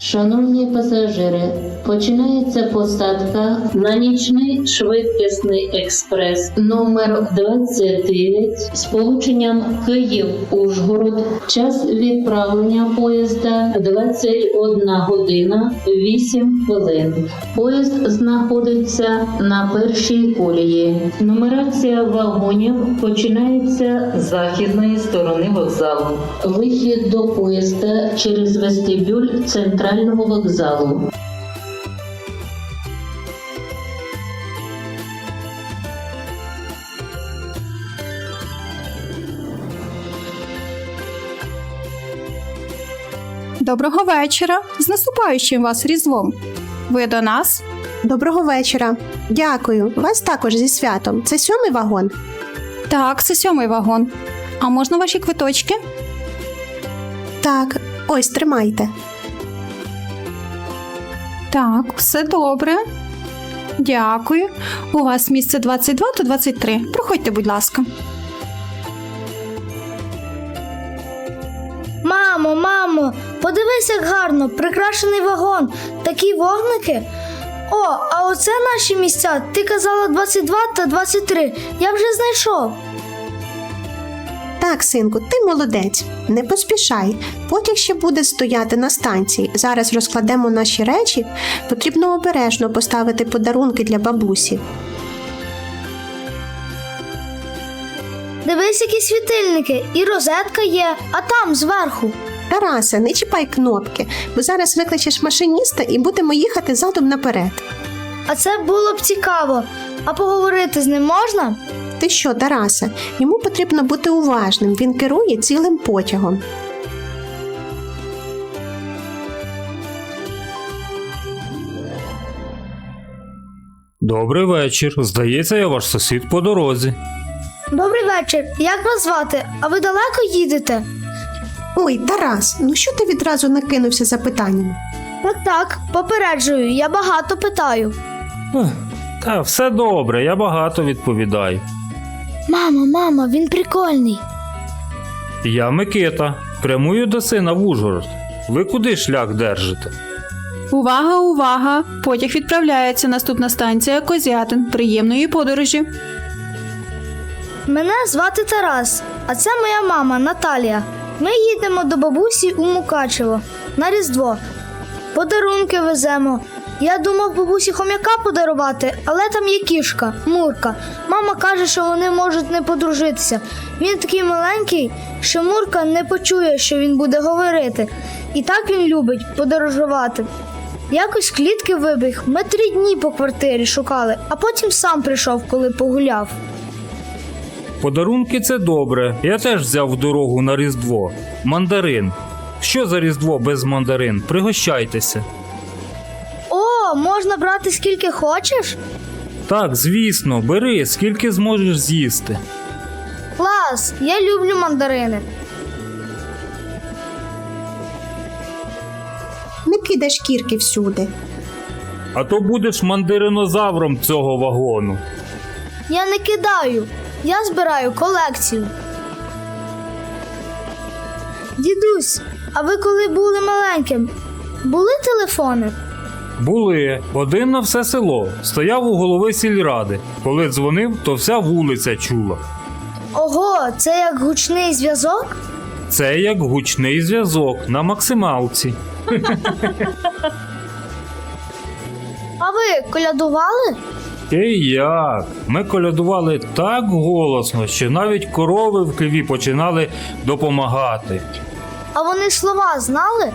Шановні пасажири, починається посадка на нічний швидкісний експрес номер 29 з полученням Київ-Ужгород. Час відправлення поїзда 21 година 8 хвилин. Поїзд знаходиться на першій колії. Нумерація вагонів починається з західної сторони вокзалу. Вихід до поїзда через вестибюль центрального вокзалу. Доброго вечора! З наступаючим вас різдвом. Ви до нас? Доброго вечора. Дякую. Вас також зі святом. Це сьомий вагон. Так, це сьомий вагон. А можна ваші квиточки? Так, ось тримайте. Так, все добре. Дякую. У вас місце 22 та 23. Проходьте, будь ласка. Мамо, мамо, подивись, як гарно, прикрашений вагон, такі вогники. О, а оце наші місця. Ти казала 22 та 23. Я вже знайшов. Так, синку, ти молодець. Не поспішай. Потяг ще буде стояти на станції. Зараз розкладемо наші речі. Потрібно обережно поставити подарунки для бабусі. Дивись, які світильники, і розетка є, а там зверху. Тарасе, не чіпай кнопки, бо зараз викличеш машиніста і будемо їхати задом наперед. А це було б цікаво. А поговорити з ним можна? Ти що, Тарасе? Йому потрібно бути уважним. Він керує цілим потягом. Добрий вечір. Здається, я ваш сусід по дорозі. Добрий вечір. Як вас звати? А ви далеко їдете? Ой, Тарас, ну що ти відразу накинувся запитаннями? Так, так, попереджую, я багато питаю. Ех, Та все добре, я багато відповідаю. Мама, мама, він прикольний. Я Микита. Прямую до сина в Ужгород. Ви куди шлях держите? Увага, увага! Потяг відправляється. Наступна станція Козятин. Приємної подорожі. Мене звати Тарас, а це моя мама Наталія. Ми їдемо до бабусі у Мукачево на Різдво. Подарунки веземо. Я думав бабусі хом'яка подарувати, але там є кішка, Мурка. Мама каже, що вони можуть не подружитися. Він такий маленький, що Мурка не почує, що він буде говорити. І так він любить подорожувати. Якось клітки вибіг. Ми три дні по квартирі шукали, а потім сам прийшов, коли погуляв. Подарунки це добре. Я теж взяв в дорогу на Різдво. Мандарин. Що за Різдво без мандарин? Пригощайтеся. Можна брати скільки хочеш? Так, звісно, бери, скільки зможеш з'їсти. Клас, я люблю мандарини. Не кидай шкірки всюди. А то будеш мандаринозавром цього вагону. Я не кидаю, я збираю колекцію. Дідусь, а ви коли були маленьким, були телефони? Були один на все село. Стояв у голови сільради. Коли дзвонив, то вся вулиця чула. Ого, це як гучний зв'язок? Це як гучний зв'язок на максималці. А ви колядували? І як? Ми колядували так голосно, що навіть корови в хліві починали допомагати. А вони слова знали?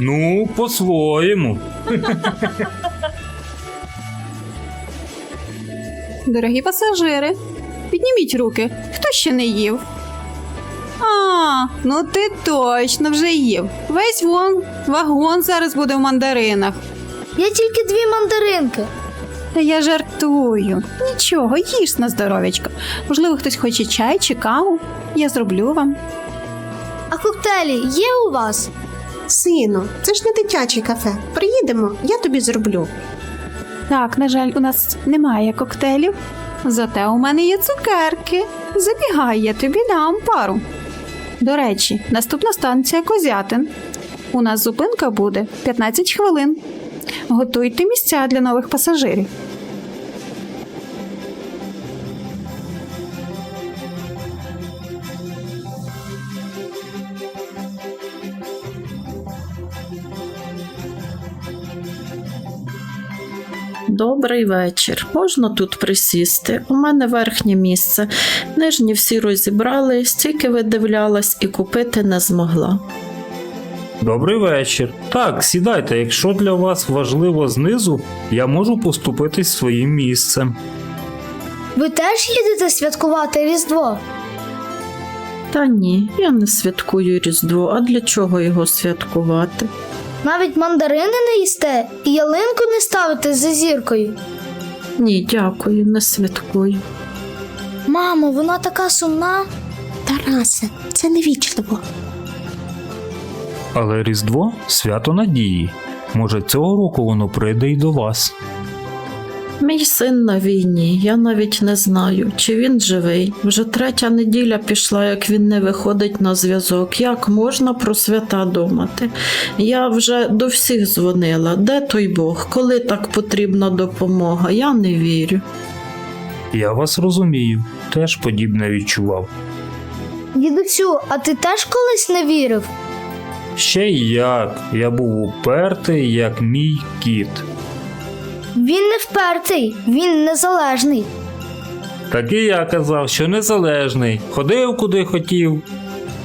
Ну, по-своєму. Дорогі пасажири, підніміть руки. Хто ще не їв? А, ну ти точно вже їв. Весь вон, вагон зараз буде в мандаринах. Я тільки дві мандаринки. Та я жартую. Нічого, їж на здоров'ячко. Можливо, хтось хоче чай чи каву. Я зроблю вам. А коктейлі є у вас? Сину, це ж не дитяче кафе. Приїдемо, я тобі зроблю. Так, на жаль, у нас немає коктейлів. Зате у мене є цукерки. Забігай, я тобі дам пару. До речі, наступна станція Козятин. У нас зупинка буде 15 хвилин. Готуйте місця для нових пасажирів. Добрий вечір. Можна тут присісти? У мене верхнє місце. Нижні всі розібрали, стільки видивлялась і купити не змогла. Добрий вечір. Так, сідайте, якщо для вас важливо знизу, я можу поступитись своїм місцем. Ви теж їдете святкувати Різдво? Та ні, я не святкую Різдво, а для чого його святкувати? Навіть мандарини не їсте і ялинку не ставите за зіркою. Ні, дякую, не святкую. Мамо, вона така сумна. Тарасе, це невічливо. Але Різдво свято надії. Може, цього року воно прийде й до вас. Мій син на війні, я навіть не знаю, чи він живий. Вже третя неділя пішла, як він не виходить на зв'язок. Як можна про свята думати? Я вже до всіх дзвонила. Де той Бог? Коли так потрібна допомога? Я не вірю. Я вас розумію, теж подібне відчував. Дідусю, а ти теж колись не вірив? Ще й як, я був упертий, як мій кіт. Він не впертий, він незалежний. Так і я казав, що незалежний, ходив куди хотів.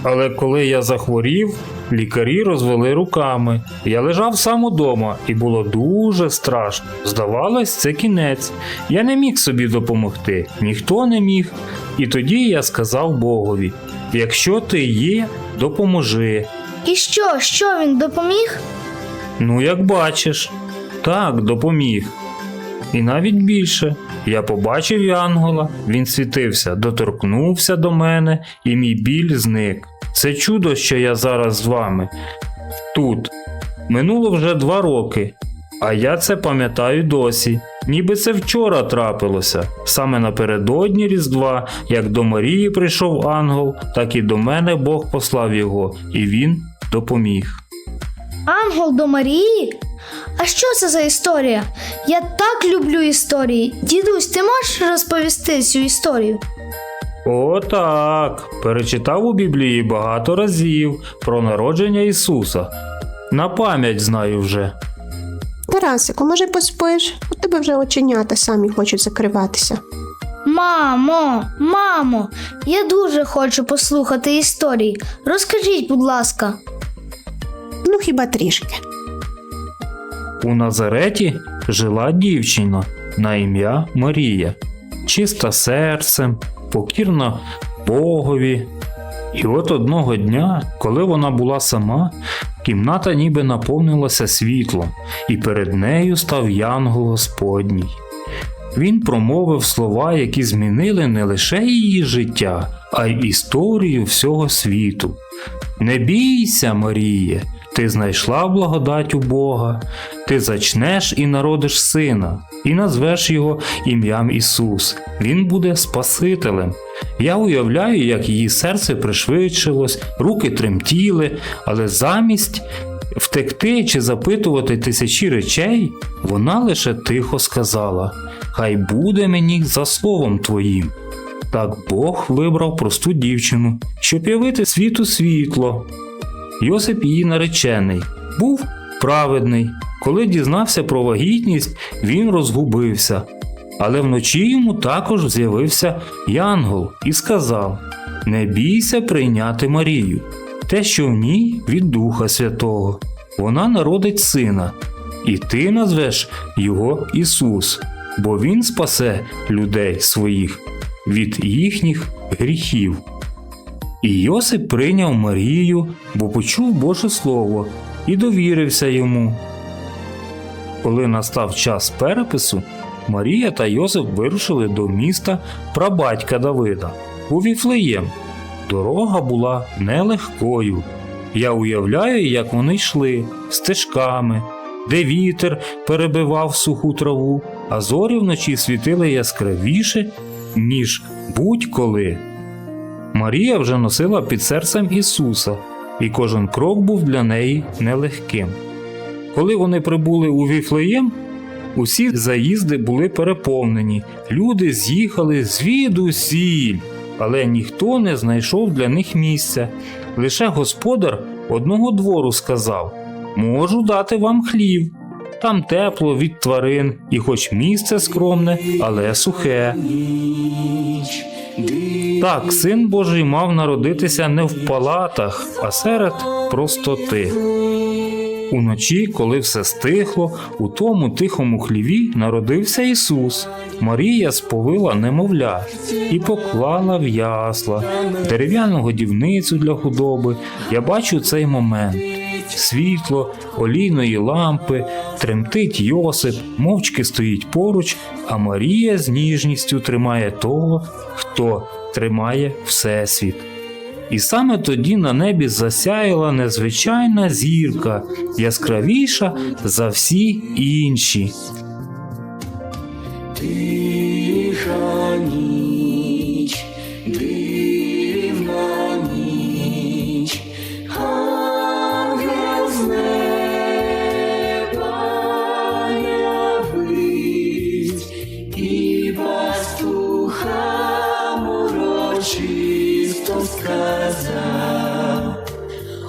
Але коли я захворів, лікарі розвели руками. Я лежав сам удома, і було дуже страшно. Здавалось, це кінець. Я не міг собі допомогти, ніхто не міг. І тоді я сказав Богові: якщо ти є, допоможи. І що, що він допоміг? Ну, як бачиш, так, допоміг. І навіть більше. Я побачив Янгола, він світився, доторкнувся до мене, і мій біль зник. Це чудо, що я зараз з вами. Тут. Минуло вже два роки, а я це пам'ятаю досі. Ніби це вчора трапилося. Саме напередодні Різдва, як до Марії прийшов ангел, так і до мене Бог послав його, і він допоміг. Ангел до Марії? А що це за історія? Я так люблю історії. Дідусь, ти можеш розповісти цю історію? О, так. Перечитав у Біблії багато разів про народження Ісуса. На пам'ять знаю вже. Тарасику, може поспиш? У тебе вже оченята самі хочуть закриватися. Мамо, мамо, я дуже хочу послухати історії. Розкажіть, будь ласка. Ну хіба трішки. У Назареті жила дівчина на ім'я Марія, чиста серцем, покірна Богові. І от одного дня, коли вона була сама, кімната ніби наповнилася світлом, і перед нею став Янгол Господній. Він промовив слова, які змінили не лише її життя, а й історію всього світу. Не бійся, Маріє, ти знайшла благодать у Бога, ти зачнеш і народиш сина, і назвеш його ім'ям Ісус. Він буде Спасителем. Я уявляю, як її серце пришвидшилось, руки тремтіли, але замість втекти чи запитувати тисячі речей, вона лише тихо сказала: Хай буде мені за словом твоїм. Так Бог вибрав просту дівчину, щоб явити світу світло. Йосип її наречений, був праведний. Коли дізнався про вагітність, він розгубився. Але вночі йому також з'явився Янгол і сказав: Не бійся прийняти Марію, те, що в ній від Духа Святого. Вона народить сина, і ти назвеш його Ісус, бо Він спасе людей своїх від їхніх гріхів. І Йосип прийняв Марію, бо почув Боже Слово і довірився йому. Коли настав час перепису, Марія та Йосип вирушили до міста прабатька Давида у Віфлеєм. Дорога була нелегкою. Я уявляю, як вони йшли стежками, де вітер перебивав суху траву, а зорі вночі світили яскравіше, ніж будь-коли. Марія вже носила під серцем Ісуса, і кожен крок був для неї нелегким. Коли вони прибули у Віфлеєм, усі заїзди були переповнені, люди з'їхали звідусіль, але ніхто не знайшов для них місця. Лише господар одного двору сказав: Можу дати вам хлів. Там тепло від тварин, і хоч місце скромне, але сухе. Так, син Божий мав народитися не в палатах, а серед простоти. Уночі, коли все стихло, у тому тихому хліві народився Ісус. Марія сповила немовля і поклала в ясла дерев'яну годівницю для худоби. Я бачу цей момент. Світло, олійної лампи, тремтить Йосип, мовчки стоїть поруч, а Марія з ніжністю тримає того, хто тримає Всесвіт. І саме тоді на небі засяяла незвичайна зірка, яскравіша за всі інші. Тиха ніч, урочисто сказав,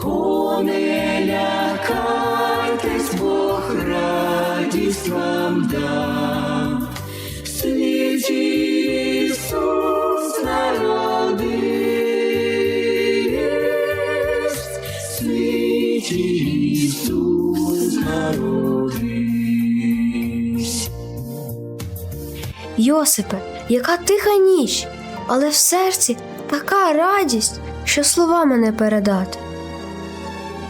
О, не лякайтесь, Бог радість вам дав. В Ісус народився, в Ісус народився. Йосипе, яка тиха ніч, але в серці така радість, що словами не передати.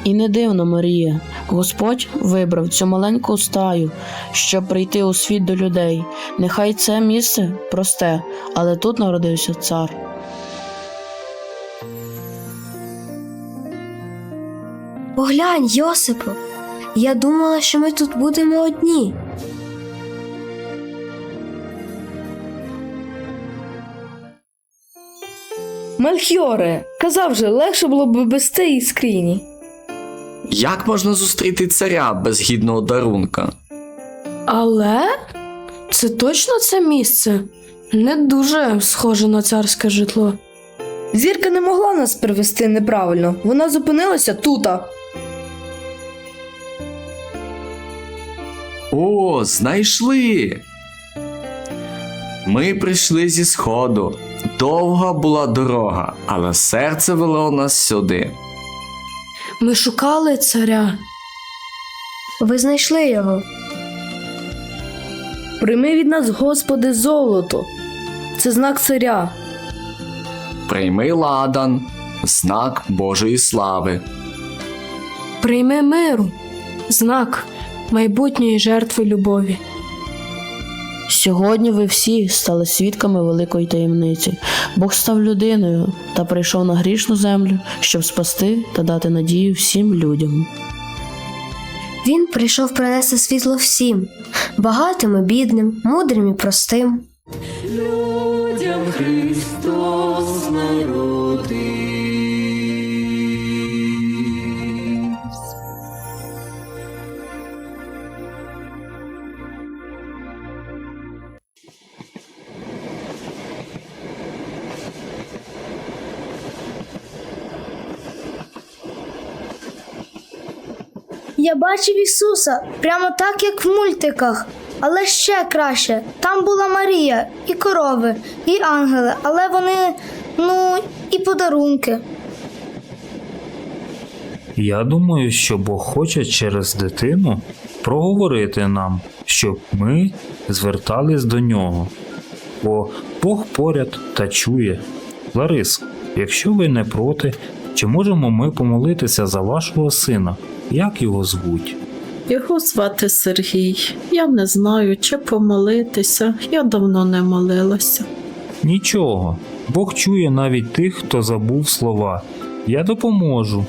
І не дивно, Марія, Господь вибрав цю маленьку стаю, щоб прийти у світ до людей. Нехай це місце просте, але тут народився цар. Поглянь, Йосипу, я думала, що ми тут будемо одні. Мельхіоре, казав же, легше було б без цієї скрині. Як можна зустріти царя без гідного дарунка? Але це точно це місце? Не дуже схоже на царське житло. Зірка не могла нас привести неправильно. Вона зупинилася тута. О, знайшли. Ми прийшли зі сходу. Довга була дорога, але серце вело нас сюди. Ми шукали царя. Ви знайшли його. Прийми від нас, Господи, золото. Це знак царя. Прийми ладан, знак Божої слави. Прийми миру. Знак майбутньої жертви любові. Сьогодні ви всі стали свідками великої таємниці. Бог став людиною та прийшов на грішну землю, щоб спасти та дати надію всім людям. Він прийшов принести світло всім, багатим і бідним, мудрим і простим. Людям Христос народився. Я бачив Ісуса прямо так, як в мультиках, але ще краще. Там була Марія, і корови, і ангели, але вони, ну, і подарунки. Я думаю, що Бог хоче через дитину проговорити нам, щоб ми звертались до нього. Бо Бог поряд та чує. Ларис, якщо ви не проти, чи можемо ми помолитися за вашого сина? Як його звуть? Його звати Сергій. Я не знаю, чи помолитися. Я давно не молилася. Нічого. Бог чує навіть тих, хто забув слова. Я допоможу.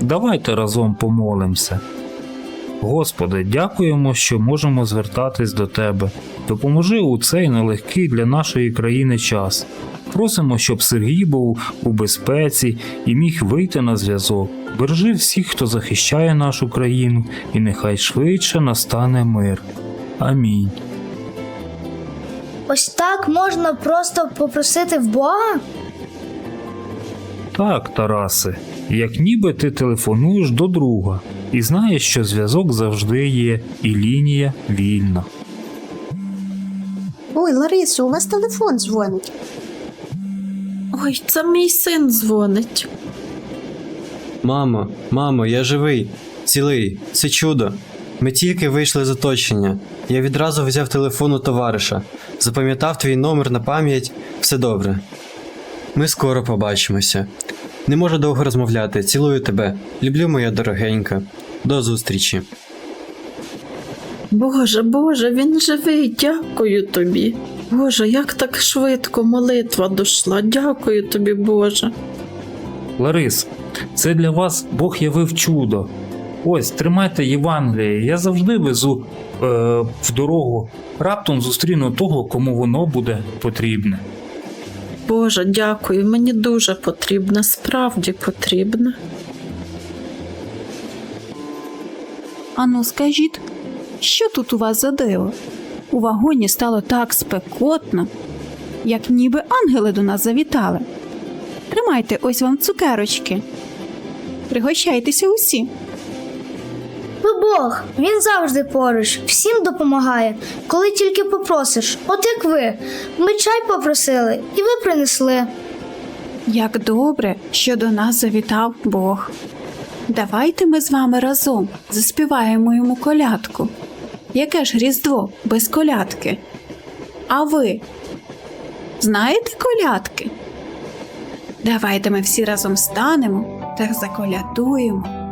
Давайте разом помолимося. Господи, дякуємо, що можемо звертатись до Тебе. Допоможи у цей нелегкий для нашої країни час. Просимо, щоб Сергій був у безпеці і міг вийти на зв'язок. Бережи всіх, хто захищає нашу країну, і нехай швидше настане мир. Амінь. Ось так можна просто попросити в Бога? Так, Тарасе, як ніби ти телефонуєш до друга і знаєш, що зв'язок завжди є, і лінія вільна. Ой, Ларисо, у вас телефон дзвонить. Ой, це мій син дзвонить. Мамо, мамо, я живий, цілий, це чудо. Ми тільки вийшли з оточення. Я відразу взяв телефон у товариша, запам'ятав твій номер на пам'ять, все добре. Ми скоро побачимося. Не можу довго розмовляти. Цілую тебе. Люблю, моя дорогенька. До зустрічі. Боже, Боже, він живий, дякую тобі. Боже, як так швидко молитва дошла. Дякую тобі, Боже. Ларис, це для вас Бог явив чудо. Ось, тримайте Євангеліє. Я завжди везу е, в дорогу. Раптом зустріну того, кому воно буде потрібне. Боже, дякую, мені дуже потрібно, справді потрібно. Ану, скажіть, що тут у вас за диво? У вагоні стало так спекотно, як ніби ангели до нас завітали. Тримайте ось вам цукерочки. Пригощайтеся усі. Бог, він завжди поруч, всім допомагає, коли тільки попросиш. От як ви. Ми чай попросили, і ви принесли. Як добре, що до нас завітав Бог. Давайте ми з вами разом заспіваємо йому колядку. Яке ж Різдво без колядки? А ви знаєте колядки? Давайте ми всі разом станемо та заколядуємо.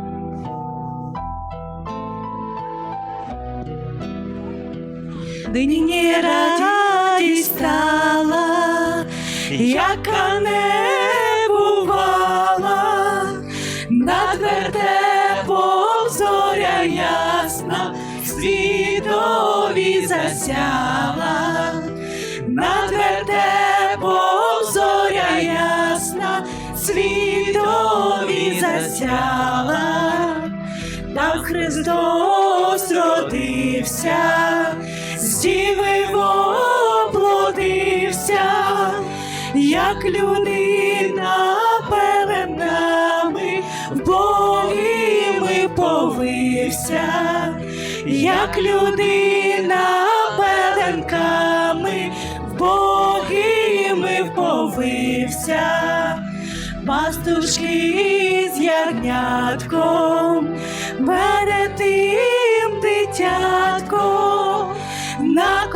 Нині радість стала, яка не бувала, над вертепом зоря ясна, світові засяла, над вертепом зоря ясна, світові засяла. Там Христос родився, з діви воплотився, як людина пеленами в боги ми повився, як людина пеленками в боги ми вповився пастушки з ягнятком, беретим дитятко, на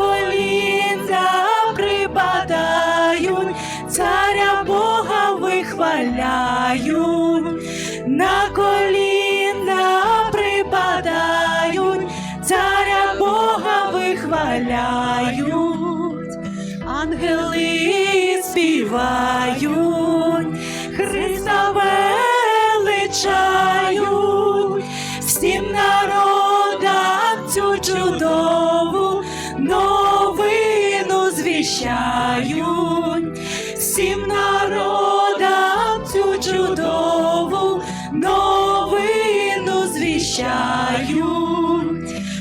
звіщають.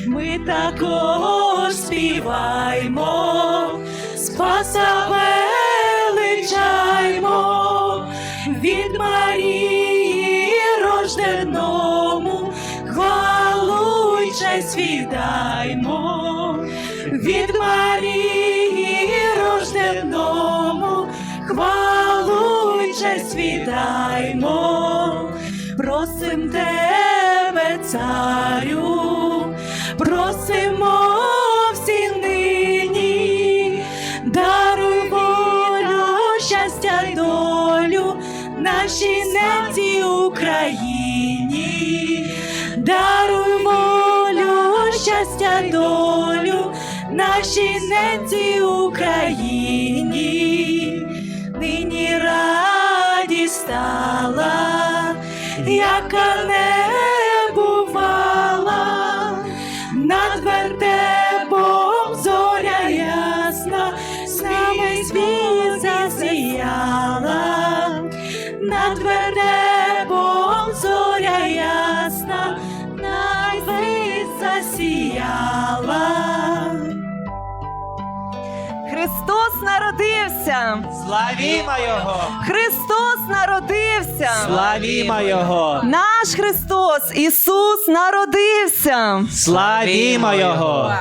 Ми також співаймо, Спаса величаймо, від Марії рожденому, хвалу честь віддаймо, від щастя, долю нашій ненці Україні, нині раді стала, яка не Славімо Його! Христос народився! Славімо Його! Наш Христос Ісус народився! Славімо Його!